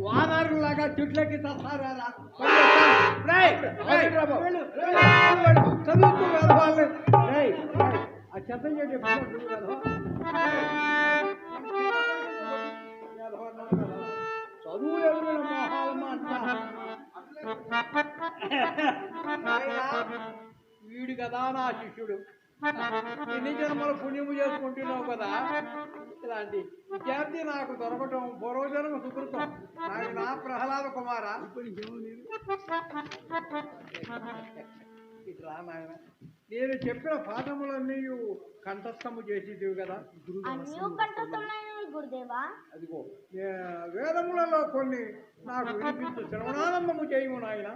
వానరులాగా చెట్లకి తస్తారా చదువుతూ వాళ్ళు రేయ్, రేయ్, ఆ చెత్త చెట్టు చదువు ఎవరు మహాత్మ వీడు కదా నా శిష్యుడు ఎన్ని జన్మల పుణ్యము చేసుకుంటున్నావు కదా? ఇలాంటి విద్యార్థి నాకు దొరకటం పూర్వజన్మ సుకృతం. నాకు నా ప్రహ్లాద కుమార? ఇట్లా నాయన. నేను చెప్పిన పాఠములన్నీ కంఠస్థము చేసేదివి కదా? అదిగో వేదములలో కొన్ని నాకు వినిపించు శ్రవణానందము చేయము నాయన.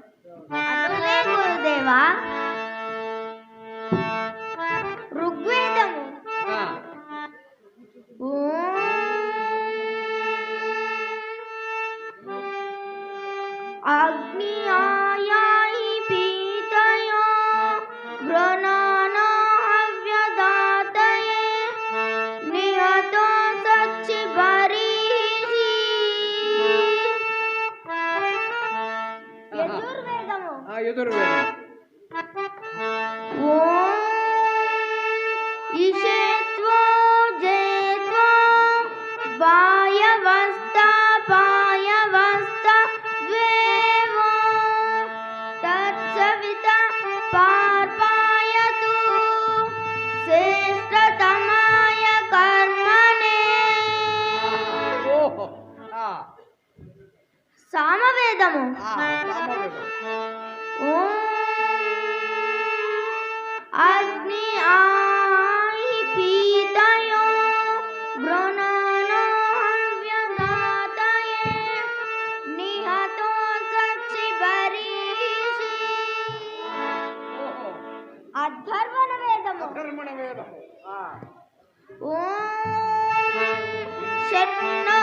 సామవేదము. అగ్ని ఆయి పీతయో వృణానో హవ్యగాతయే నిహతో సచ్చి బరీషి ఓహో అధర్వణ వేదము అధర్మణ వేదం ఆ, ఓం శన్నో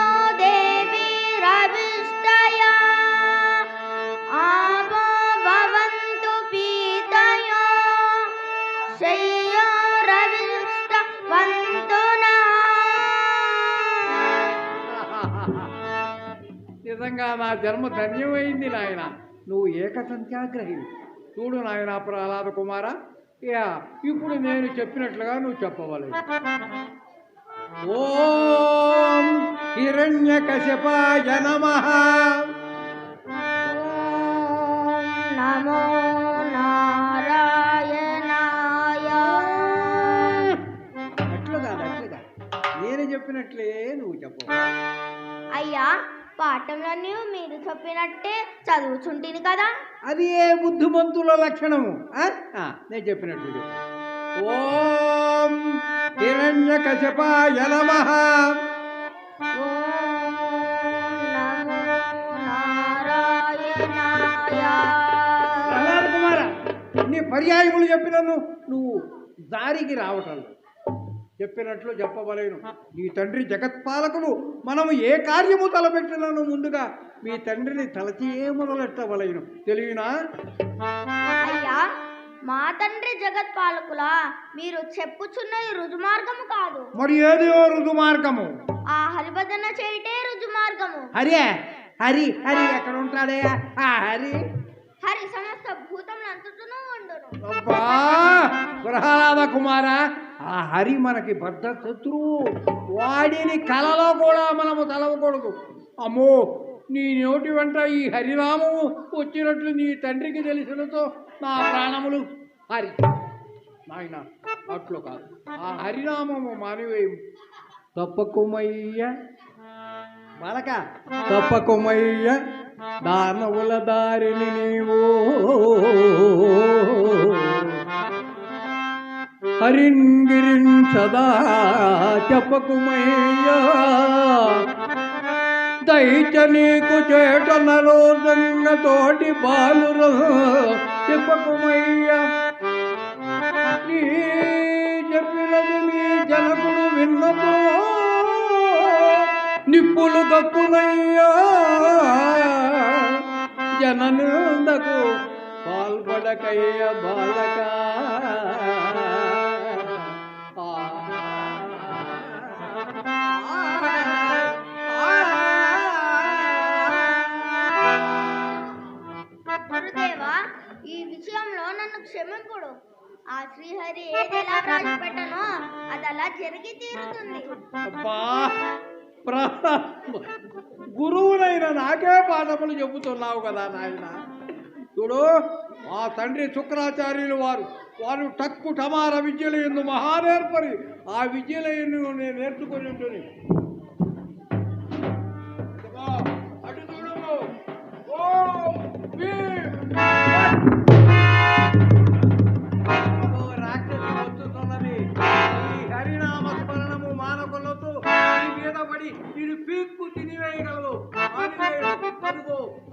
నిజంగా నా జన్మ ధన్యమైంది నాయన. నువ్వు ఏకసంఖ్యాగ్రహివి చూడు నాయన ప్రహ్లాద కుమార. యా ఇప్పుడు నేను చెప్పినట్లుగా నువ్వు చెప్పవాలి. ఓం హిరణ్యకశపాయ నమః. నమో నారాయణాయ. అట్లుగా అట్లుగా. నేను చెప్పినట్లే నువ్వు చెప్పవు అయ్యా పాఠంలన్నీ మీరు చెప్పినట్టే చదువుచుంటిని కదా అది ఏ బుద్ధిమంతుల లక్షణము ఆ? ఆ, నేను చెప్పినట్లు చెప్పు. ఓం హిరణ్యకశపాయ నమః ఓం నమో నారాయణాయ కుమార నీ పర్యాయములు చెప్పినను నువ్వు దారికి రావటం లేదు. చెప్పినట్లు చెప్పవలేను. నీ తండ్రి జగత్పాలకుడు మనము ఏ కార్యము తలపెట్టినను ముందుగా మీ తండ్రిని తలచే మొదలెట్టవలేను. తెలియనా అయ్యా మా తండ్రి జగత్పాలకులా మీరు చెప్పుచున్నది రుజుమార్గము కాదు. మరి ఏదో రుజు మార్గము ఆ హరిభజన చేయటే రుజుమార్గము. హరే హరి హరి ఎక్కడ ఉంటాడే? ఆ హరి. హరి సమస్త భూతములంతటను ఉండును. అబ్బా ప్రహ్లాద కుమార ఆ హరి మనకి బద్ద శత్రువు. వాడిని కలలో కూడా మనము తలవకూడదు. అమ్మో నీ నోటి వెంట ఈ హరినామము వచ్చినట్లు నీ తండ్రికి తెలిసినతో నా ప్రాణములు హరి. నాయన అట్లు కాదు. ఆ హరినామము మానివేయము తప్పకుమయ్య. బాలక. తప్పకుమయ్య దానవుల దారిని నీవు. హరింగిరిన్ సదా చెప్పకుమయ్యా. దైత్య నీకు చేటనలో తోటి బాలుర చెప్పకుమయ్యా. నీ చెప్పినది మీ జనకుడు విన్నతో నిప్పులు కప్పునయ్యా. జననందకు పాల్పడకయ్య బాలకా. శ్రీహరి ఏది ఎలా రాసి పెట్టనో అది అలా జరిగి తీరుతుంది. గురువునైన నాకే పాఠములు చెబుతున్నావు కదా నాయన. చూడు మా తండ్రి శుక్రాచార్యులు వారు వారు టక్కు టమార విద్యలు ఎందు మహానేర్పరి ఆ విద్యలు ఎందు నేను నేర్చుకొని ఉంటుంది మానివేయు. అదుగో అదుగో బ్రహ్మరాక్షసి.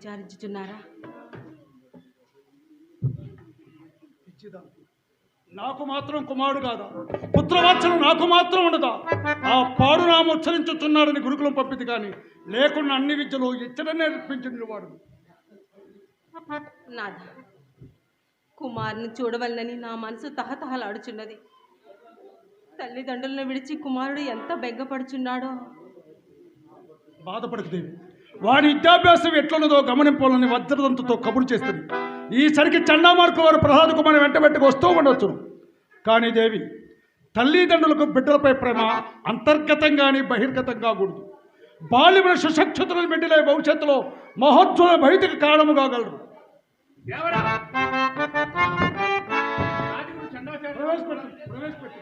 విచారించుచున్నారా? పిచ్చిదా. నాకు మాత్రం కుమారుడు కాదా? పుత్రవాత్సలు నాకు మాత్రం ఉండదా? ఆ పాడు నామ ఉచ్చరించుచున్నాడని గురుకులం పంపితే కానీ లేకుండా అన్ని విద్యలు ఇచ్చట నేర్పించిన వాడు. నాథ కుమారుని చూడవలనని నా మనసు తహతహలాడుచున్నది. తల్లిదండ్రులను విడిచి కుమారుడు ఎంత బెగ్గపడుచున్నాడో బాధపడకు దేవి. వారి విద్యాభ్యాసం ఎట్లున్నదో గమనింపాలని వజ్రదంతతో కబురు చేస్తుంది. ఈసరికి చండామార్కు వారు ప్రసాద్ కుమార్ వెంట వెంటకు వస్తూ ఉండొచ్చు. కానీ దేవి తల్లిదండ్రులకు బిడ్డలపై ప్రేమ అంతర్గతంగాని బహిర్గతంగా కూడదు. బాల్యమైన సుశక్షతులను బిడ్డలే భవిష్యత్తులో మహోజ్వల భవితకు కారణము కాగలరు ప్రవేశపెట్టు ప్రవేశపెట్టు.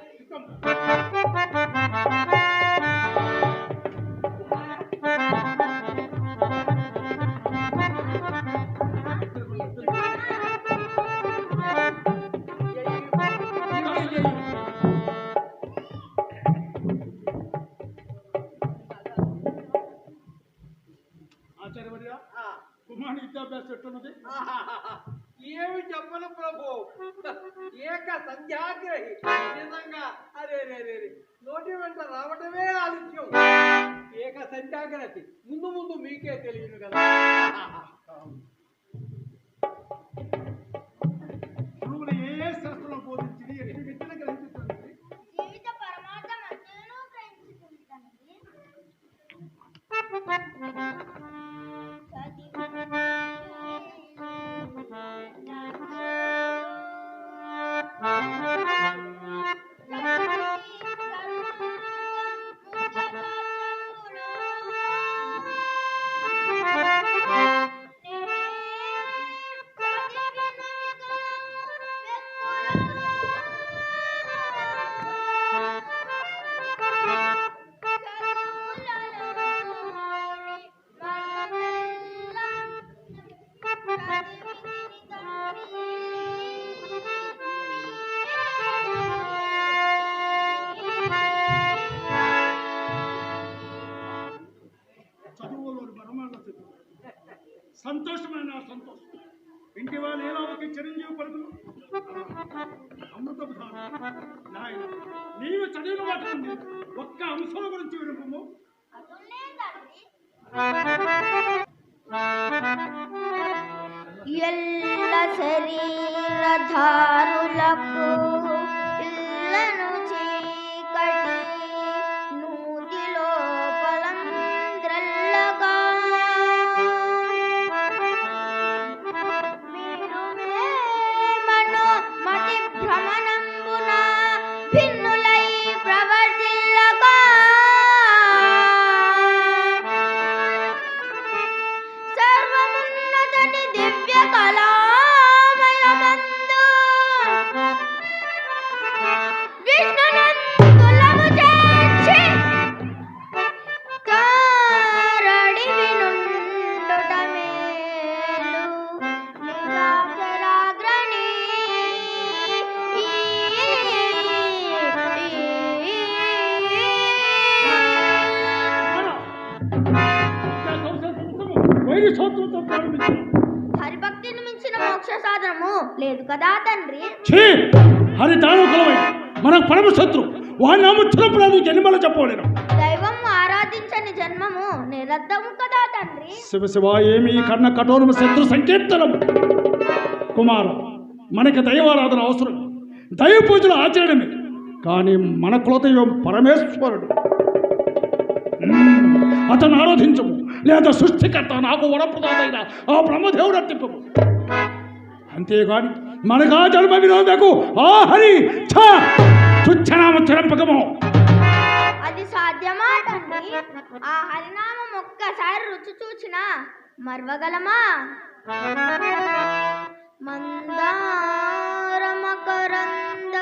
দারুল వైరి ప్రారంభించారు హరిభక్తిని మించిన మోక్ష సాధనము లేదు కదా తండ్రి? ఛీ! హరి దానకులమై మనకు పరమ శత్రు వాడిని నీకు ఎన్ని మళ్ళీ చెప్పలేను దైవం ఆరాధించని జన్మము నిరద్దము కదా తండ్రి? శివ శివ ఏమి కర్ణ కఠోరము శత్రు సంకీర్తనం కుమార మనకి దైవారాధన అవసరం. దైవ పూజలు ఆచరణమే. కానీ మన కులదైవం పరమేశ్వరుడు. అతను ఆరాధించము. లేదా సృష్టికర్త నాకు వరప్రదాతైన ఆ బ్రహ్మదేవుడు అర్పింపము. అంతేగాని మనకా జన్మ వినోదకు ఆ హరి ఛ తుచ్చనామ తిరంపకము అది సాధ్యమా ఆ హరినామం ఒక్కసారి రుచి చూచినా మర్వగలమా? మందారమకరంద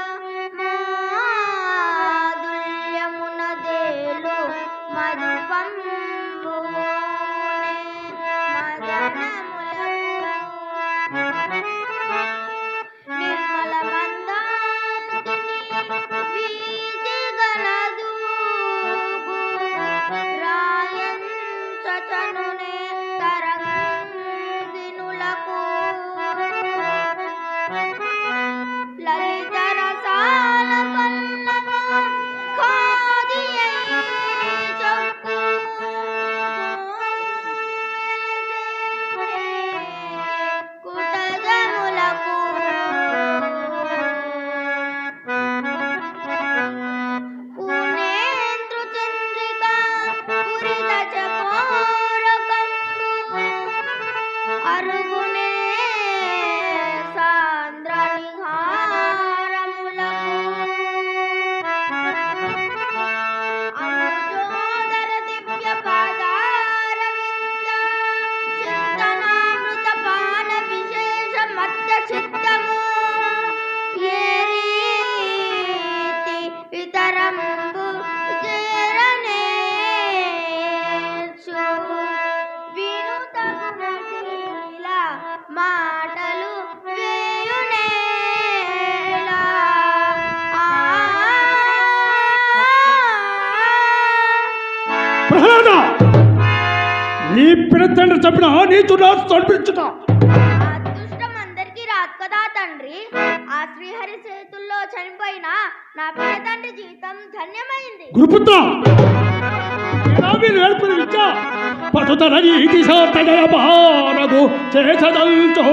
చెప్పిన అదృష్టం అందరికీ రాదు కదా తండ్రి. ఆ శ్రీహరి చేతుల్లో చనిపోయిన నా జీవితం ధన్యమైంది. గురుపుత్ర మీరు నేర్పిన విద్య పటుతల నీతి సార్థజయ భారగు చేసదంతో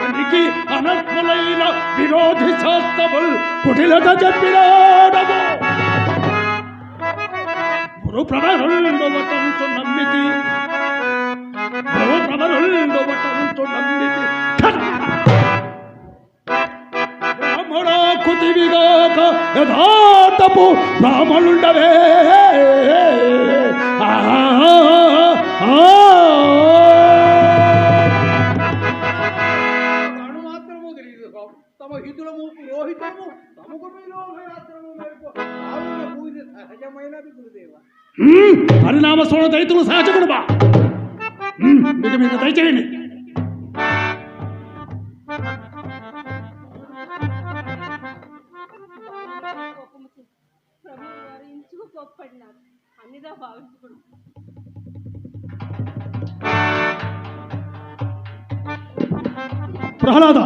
వానికి అనర్హులైన విరోధి శాస్త్రముల్ కుటిలత చెప్పినాడము. గురు ప్రవరుండు నమ్మితి. గురు ప్రవరుండు నమ్మితి. బ్రాహ్మణ కుతివిగాక బ్రాహ్మణుండవే. మాత్రము తెలియదు తమ హితులము పురోహితము తమకు మీలో పూజ సహజమైనది గురుదేవ. పరిణామ సోణ దళితులు సహజకుడు బా. మీద దయచేయండి. కోప్పడినారు అన్నిదా భావించుకుడు ప్రహ్లాద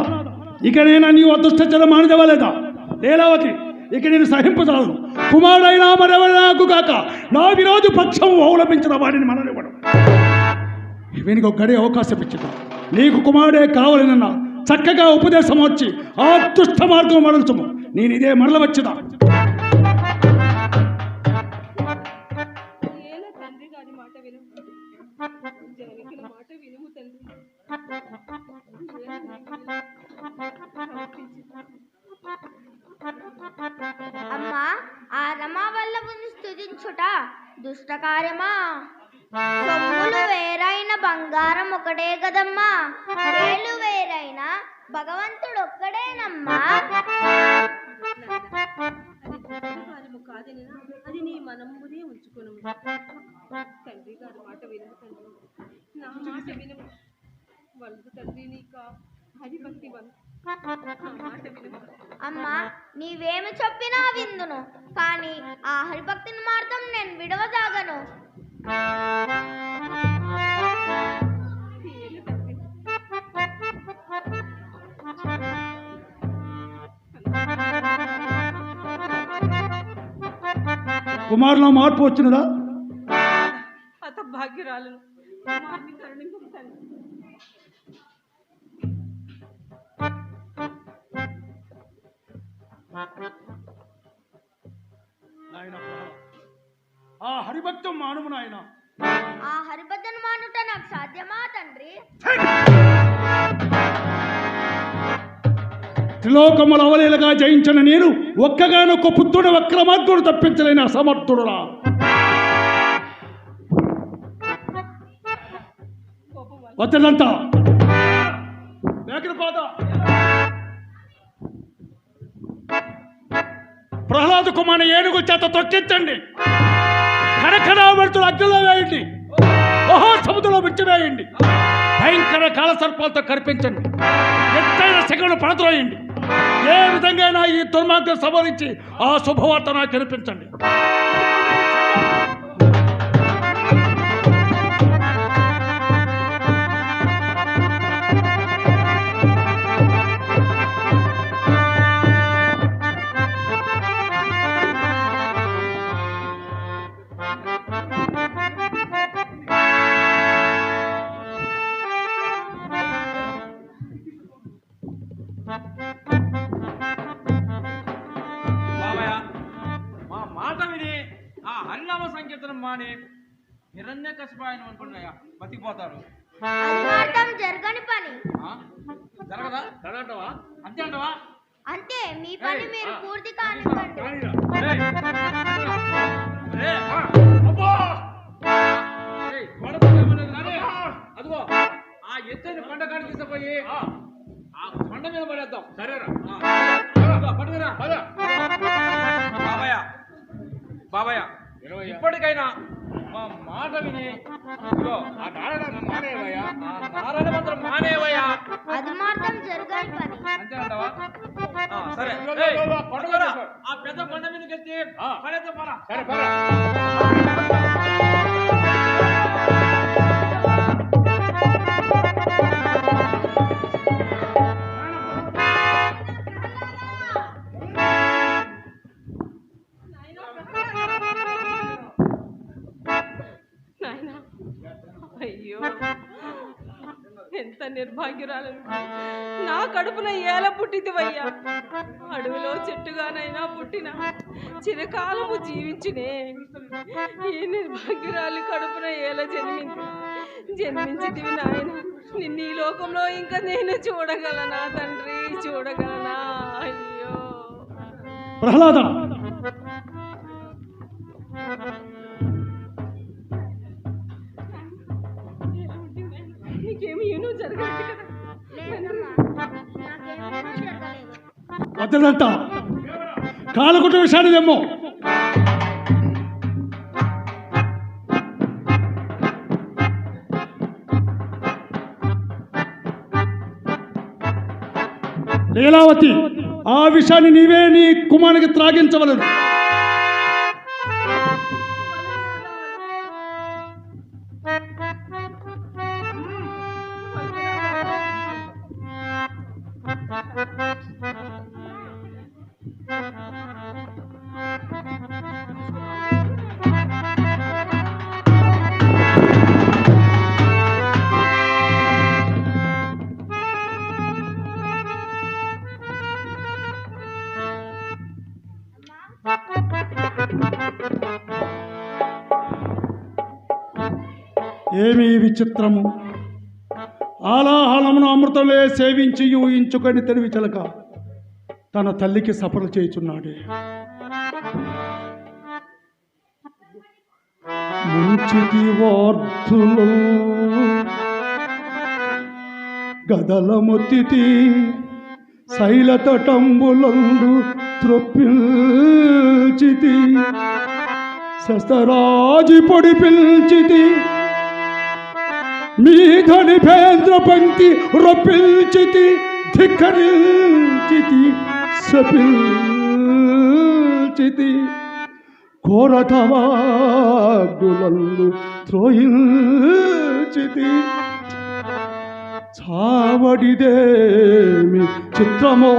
ఇక నేను నీ అదృష్ట జల లీలావతి ఇక నేను సహింపజాలను. కుమారుడైనా మరెవరి నాకు కాక నా విరోధి పక్షం అవలంబించిన వాడిని మననివ్వడం వీనికి ఒక గడి అవకాశం ఇచ్చిన నీకు కుమారుడే కావాలనన్నా చక్కగా ఉపదేశం వచ్చి ఆ దుష్ట మార్గం మరల్చము. నేను ఇదే మరల వచ్చిదా వల్లభుని దుష్టకార్యమా? సొమ్ములు వేరైన బంగారం ఒకటే కదమ్మా. రేలు వేరైన భగవంతుడు ఒక్కడేనమ్మా అది నీ మనమునే ఉంచుకును తండ్రి గారి మాట వినుము తండ్రి నా మాట వినుము వల్లు తండ్రి నీక. హరిభక్తి వల్ అమ్మా నీవేమి చెప్పినా విందును కానీ ఆ హరిభక్తిని మాత్రం నేను విడవజాగను. కుమారులో మార్పు వచ్చినదా? అత నాయన ఆ హరిభక్తం మానము నాయన. ఆ హరిభక్తిని మానుట నాకు సాధ్యమా తండ్రి? త్రిలోకముల అవలీలగా జయించిన నేను ఒక్కగానొక్క పుత్రుడు వక్రమార్గుడు తప్పించలేని అసమర్థుడురా. కోపం వల్ల. ప్రహ్లాద కుమార్ ఏనుగు చేత తొక్కించండి. కనకనావర్తులు అగ్నిలో వేయండి. మహాసముద్రంలో విచ్చివేయండి భయంకర కాల సర్పాలతో కనిపించండి ఎత్తైన శిఖను పడద్రోయండి. ఏ విధంగా ఈ దుర్మార్గం సంబంధించి ఆ శుభవార్త నాకు కనిపించండి అదిగో. ఆ ఎత్తైన కొండ కాడ తీసుకుపోయి ఆ. కొండ మీద పడేద్దాం. సరేరా. పట్టుకురా. బాబాయ్ బాబాయ్ ఇప్పటికైనా మా మాట విని. మానేవయ్యా ఆ నారాయణ మంత్రం మానేవయ్యా అది మాత్రం జరగని పని. అంతే అంటావా ఆ, సరే. ఏయ్, పట్టుకోరా ఆ పెద్ద కొండ మీదకి ఎత్తి పడేద్దాం పరా సరే పరా నిర్భాగ్యురాలను నా కడుపున ఏల పుట్టిదివయ్యా అడవిలో చెట్టుగానైనా పుట్టిన చిరకాలము జీవించునే. ఈ నిర్భాగ్యురాలు కడుపున ఏల జన్మింది. జన్మించితివి నాయన. నిన్ను ఈ లోకంలో ఇంకా నేను చూడగలనా తండ్రి? చూడగలనా? అయ్యో. ప్రహ్లాద! వద్దదంతా కాలకుట విషయాన్ని లీలావతి ఆ విషయాన్ని నీవే నీ కుమారునికి త్రాగించవలదు ఏమీ విచిత్రము. ఆలాహలమును అమృతమే సేవించి ఊహించుకొని తెలివి చిలక తన తల్లికి సఫలు చేయుచున్నాడే. ముంచితి వార్ధులు గదలమొత్తితి శైలతటంబులందు త్రొప్పిల్చితి శస్తరాజి పొడి పిల్చితి మీధని భేంద్ర పంక్తి రొప్పించితి ధిక్కరించితి సపిల్చితి కోరతవాగులందు త్రోయించితి. చావడిదేమి చిత్రమో?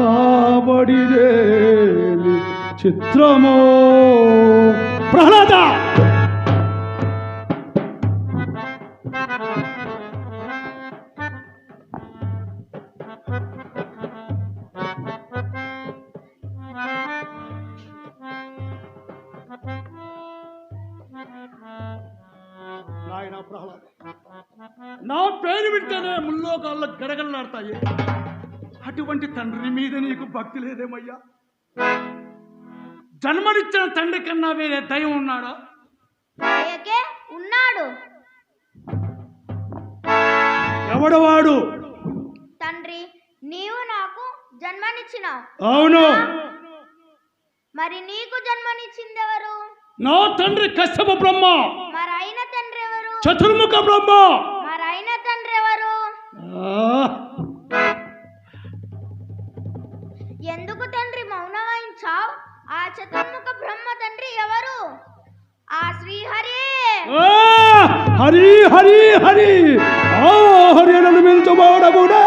చావడిదేమి చిత్రమో? ప్రహ్లాద! ప్రహ్లాద. నా పేరు వింటేనే ముల్లోకాల్లో గడగడలాడతాయి. అటువంటి తండ్రి మీద నీకు భక్తి లేదేమయ్యా? జన్మనిచ్చిన తండ్రి కన్నా వేరే దయం ఉన్నాడా? ఉన్నాడు. ఎవడవాడు తండ్రి నీవు నాకు జన్మనిచ్చినావు. అవును. మరి నీకు జన్మనిచ్చిందెవరు? నా తండ్రి కశ్యప బ్రహ్మ. మరి అయిన తండ్రి ఎవరు చతుర్ముఖ బ్రహ్మ. తండ్రి ఎవరు? ఎందుకు తండ్రి మౌనమాయించావు ఆ చతుర్ముఖ బ్రహ్మ తండ్రి ఎవరు? ఆ శ్రీహరి. హరి హరి హరి. హరి నన్ను మిల్చువాడముడే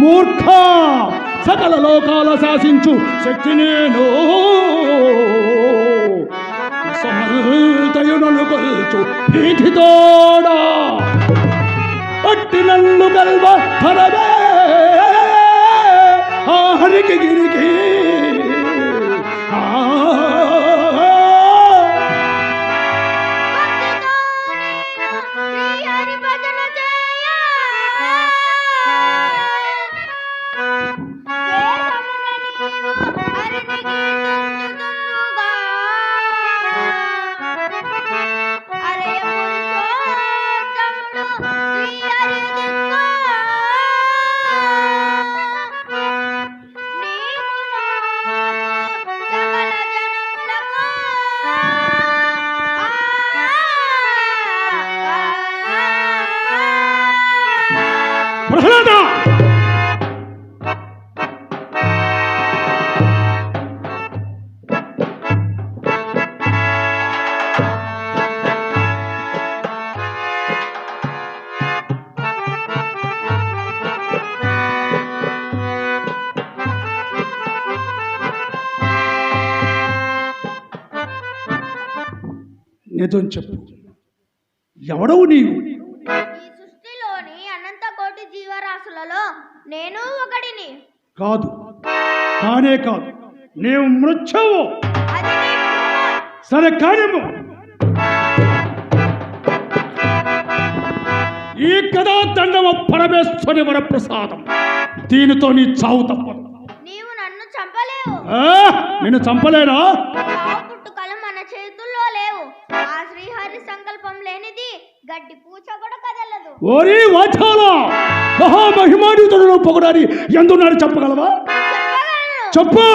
మూర్ఖ. సకల లోకాల శాసించు శక్తి నేను. సమృతయునను కొల్చు. పీఠితోడా. పట్టి నన్ను గల్వ హరవే. ఆ హరికి గిరికి నిజం చెప్పు. ఎవడవు నీవు? సృష్టిలోని అనంత కోటి జీవరాశులలో నేను ఒకడిని. కాదు. కానే కాదు. నీవు మృత్యువు. సరే కార్యము ఈ కథా దండవ పరమేశ్వరి వరప్రసాదం. దీనితో నీ చావు తప్పదు. నీవు నన్ను చంపలేవు. ఆ, నిన్ను చంపలేనా? ఓరి వాచాల! మహామహిమానితుడు పొగడారి ఎందున్నాడు చెప్పగలవా? చెప్పు!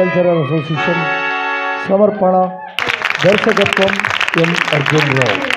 कलचरल असोसिएशन समर्पण दर्शकत्व एम अर्जुन राव